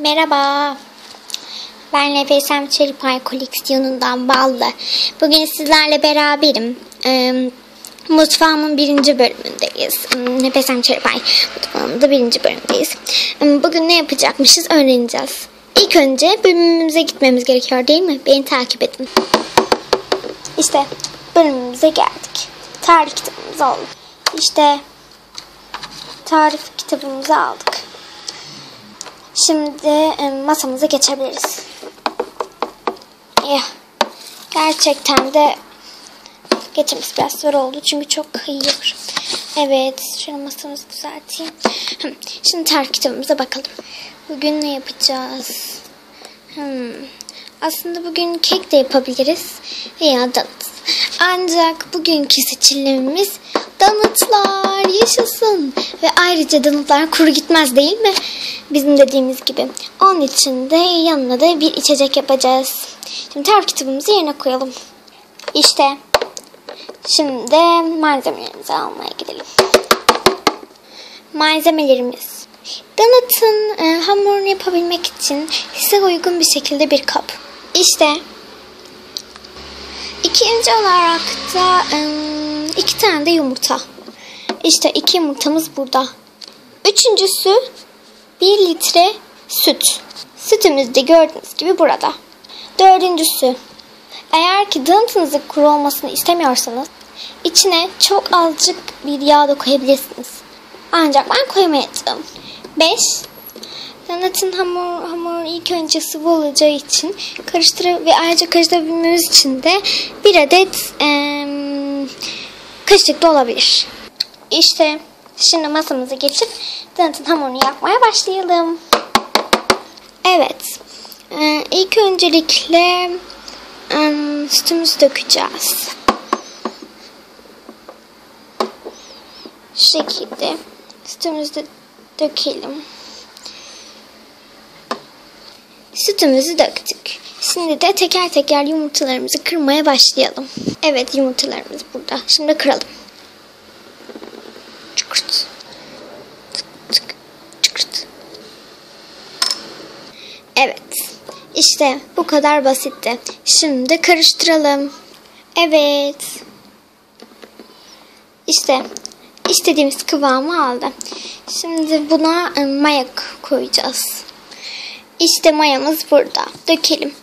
Merhaba. Ben Nefesem Çelipay koleksiyonundan Ballı. Bugün sizlerle beraberim. Ee, mutfağımın birinci bölümündeyiz. Hmm, Nefesem Çelipay mutfağımın da birinci bölümündeyiz. Hmm, Bugün ne yapacakmışız öğreneceğiz. İlk önce bölümümüze gitmemiz gerekiyor değil mi? Beni takip edin. İşte bölümümüze geldik. Tarih kitabımızı aldık. İşte tarih kitabımızı aldık. Şimdi masamıza geçebiliriz. Ya, gerçekten de geçmesi biraz zor oldu çünkü çok kayıyor. Evet, şöyle masamızı düzelteyim. Şimdi tarih kitabımıza bakalım. Bugün ne yapacağız? Hmm. Aslında bugün kek de yapabiliriz veya donut. Ancak bugünkü seçilimimiz donutlar yaşasın. Ve ayrıca donutlar kuru gitmez değil mi? Bizim dediğimiz gibi. Onun için de yanına da bir içecek yapacağız. Şimdi tarif kitabımızı yerine koyalım. İşte. Şimdi malzemelerimizi almaya gidelim. Malzemelerimiz. Donut'un e, hamurunu yapabilmek için size uygun bir şekilde bir kap. İşte İkinci olarak da ım, iki tane de yumurta. İşte iki yumurtamız burada. Üçüncüsü bir litre süt. Sütümüz de gördüğünüz gibi burada. Dördüncüsü eğer ki donutınızın kuru olmasını istemiyorsanız içine çok azıcık bir yağ da koyabilirsiniz. Ancak ben koymayacağım. 5. Donutun hamur, hamur ilk önce sıvı olacağı için karıştır ve ayrıca karıştırabilmemiz için de bir adet em, kaşık da olabilir. İşte şimdi masamıza geçip donutun hamurunu yapmaya başlayalım. Evet. Ee, ilk öncelikle em, sütümüzü dökeceğiz. Şu şekilde sütümüzü de dökelim. Sütümüzü döktük. Şimdi de teker teker yumurtalarımızı kırmaya başlayalım. Evet yumurtalarımız burada. Şimdi kıralım. Evet. İşte bu kadar basitti. Şimdi karıştıralım. Evet. İşte istediğimiz kıvamı aldı. Şimdi buna e, maya koyacağız. İşte mayamız burada. Dökelim.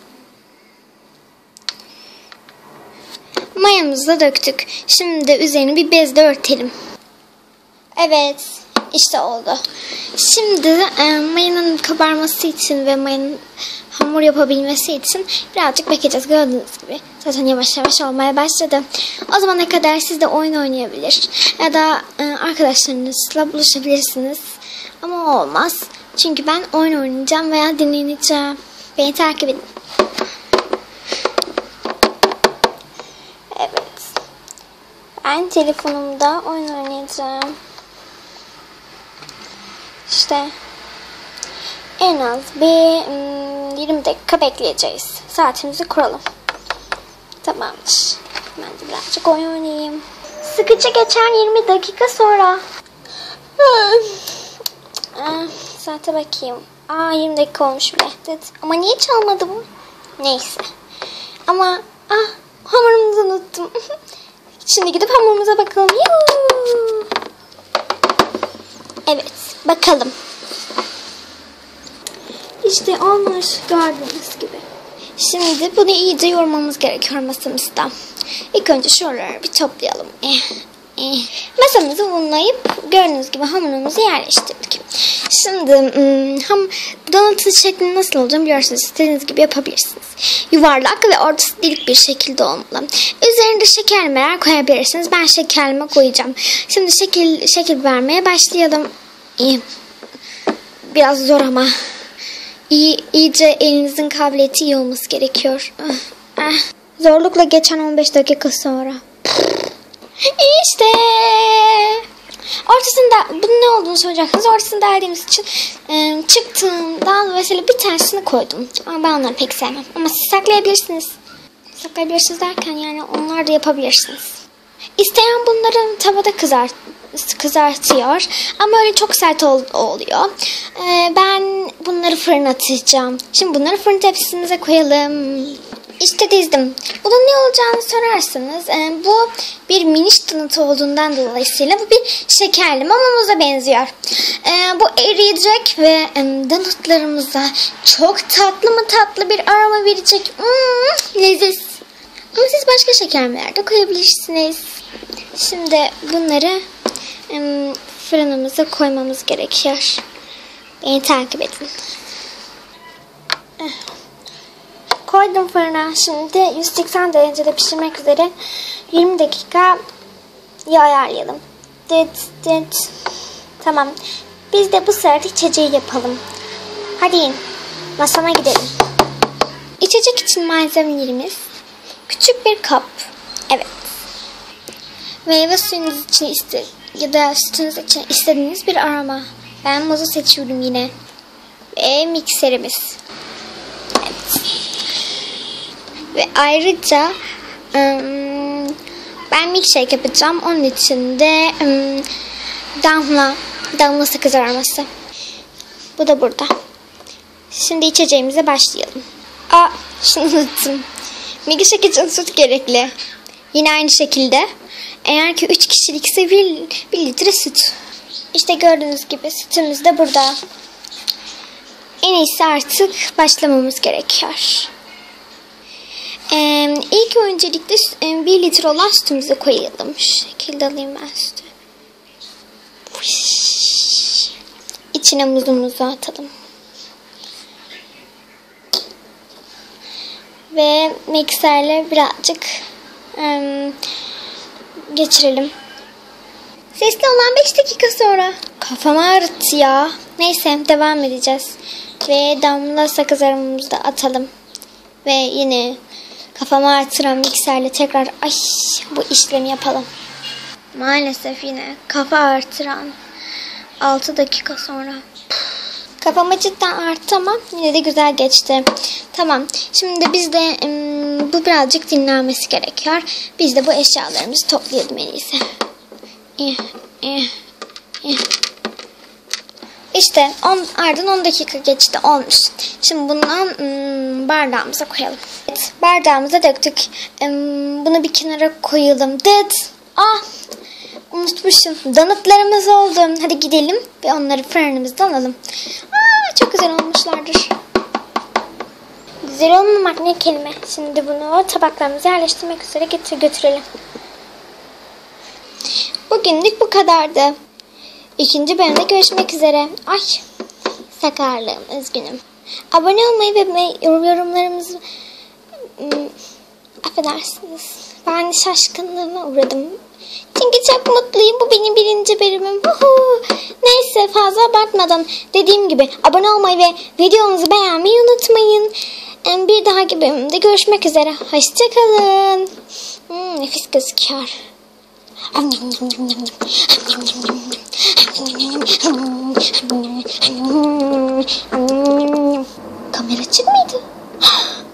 Mayamızı da döktük. Şimdi de üzerini bir bezle örtelim. Evet. işte oldu. Şimdi e, mayanın kabarması için ve mayanın hamur yapabilmesi için birazcık bekleyeceğiz. Gördüğünüz gibi zaten yavaş yavaş olmaya başladı. O zamana kadar siz de oyun oynayabilir. Ya da e, arkadaşlarınızla buluşabilirsiniz. Ama o olmaz. Çünkü ben oyun oynayacağım veya dinleneceğim. Beni takip edin. Evet. Ben telefonumda oyun oynayacağım. İşte en az bir hmm, 20 dakika bekleyeceğiz. Saatimizi kuralım. Tamamdır. Ben de birazcık oyun oynayayım. Sıkıcı geçen 20 dakika sonra. Aa, saate bakayım. Aa 20 dakika olmuş bile. Evet. Ama niye çalmadı bu? Neyse. Ama ah hamurumuzu unuttum. Şimdi gidip hamurumuza bakalım. Yuhuu. Evet bakalım. İşte olmuş gördüğünüz gibi. Şimdi bunu iyice yoğurmamız gerekiyor masamızda. İlk önce şuraları bir toplayalım. Eh, eh. Masamızı unlayıp gördüğünüz gibi hamurumuzu yerleştirdik. Şimdi hmm, ham donatın şekli nasıl olacağını biliyorsunuz. İstediğiniz gibi yapabilirsiniz. Yuvarlak ve ortası delik bir şekilde olmalı. Üzerinde şekerlemeler koyabilirsiniz. Ben şekerleme koyacağım. Şimdi şekil şekil vermeye başlayalım. İyi. Biraz zor ama. İyi, iyice elinizin kabiliyeti iyi olması gerekiyor. Ah, ah. Zorlukla geçen 15 dakika sonra. İşte. Ortasında bunun ne olduğunu soracaksınız. Ortasını deldiğimiz için e, çıktığından mesela bir tanesini koydum. Ama ben onları pek sevmem. Ama siz saklayabilirsiniz. Saklayabilirsiniz derken yani onlar da yapabilirsiniz. İsteyen bunları tavada kızart kızartıyor. Ama öyle çok sert ol, oluyor. Ee, ben bunları fırına atacağım. Şimdi bunları fırın tepsimize koyalım. İşte dizdim. Bunun ne olacağını sorarsanız e, bu bir miniş donut olduğundan dolayısıyla bu bir şekerli mamamuza benziyor. E, bu eriyecek ve e, donutlarımıza çok tatlı mı tatlı bir aroma verecek. Hmm, leziz. Ama siz başka şekerler de koyabilirsiniz. Şimdi bunları fırınımıza koymamız gerekiyor. Beni takip edin. Koydum fırına. Şimdi 180 derecede pişirmek üzere 20 dakika yağ ayarlayalım. Dıt dıt. Tamam. Biz de bu sırada içeceği yapalım. Hadi in. Masama gidelim. İçecek için malzemelerimiz küçük bir kap. Evet. Meyve suyunuz için iste ya da sütünüz için istediğiniz bir aroma. Ben muzu seçiyorum yine. Ve mikserimiz. Evet. Ve ayrıca ben milkshake yapacağım. Onun için de damla, damla sakız aroması. Bu da burada. Şimdi içeceğimize başlayalım. Aa, şunu unuttum. Milkshake için süt gerekli. Yine aynı şekilde. Eğer ki 3 kişilikse 1, 1 litre süt. İşte gördüğünüz gibi sütümüz de burada. En iyisi artık başlamamız gerekiyor. Ee, ilk öncelikle 1 litre olan sütümüzü koyalım. Şu şekilde alayım ben sütü. İçine muzumuzu atalım. Ve mikserle birazcık ım, geçirelim. Sesli olan 5 dakika sonra. Kafam ağrıttı ya. Neyse devam edeceğiz. Ve damla sakız aramımızı da atalım. Ve yine kafamı artıran mikserle tekrar ay bu işlemi yapalım. Maalesef yine kafa artıran 6 dakika sonra. Kafama cidden arttı ama yine de güzel geçti. Tamam. Şimdi biz de bu birazcık dinlenmesi gerekiyor. Biz de bu eşyalarımızı toplayalım en. Eh, eh, eh. İşte on, ardından 10 dakika geçti olmuş. Şimdi bundan ım, bardağımıza koyalım. Evet, bardağımıza döktük. Bunu bir kenara koyalım. Dıt. Ah unutmuşum. Donutlarımız oldu. Hadi gidelim ve onları fırınımızdan alalım. Aa, çok güzel olmuşlardır. Güzel olmamak ne kelime. Şimdi bunu tabaklarımıza yerleştirmek üzere getir götürelim. Bugünlük bu kadardı. İkinci bölümde görüşmek üzere. Ay sakarlığım üzgünüm. Abone olmayı ve yorumlarımızı hmm, affedersiniz. Ben şaşkınlığıma uğradım. Çünkü çok mutluyum. Bu benim birinci bölümüm. Neyse fazla abartmadan dediğim gibi abone olmayı ve videomuzu beğenmeyi unutmayın. Bir dahaki bölümde görüşmek üzere. Hoşçakalın. Hmm, nefis gözüküyor. Kamera açık?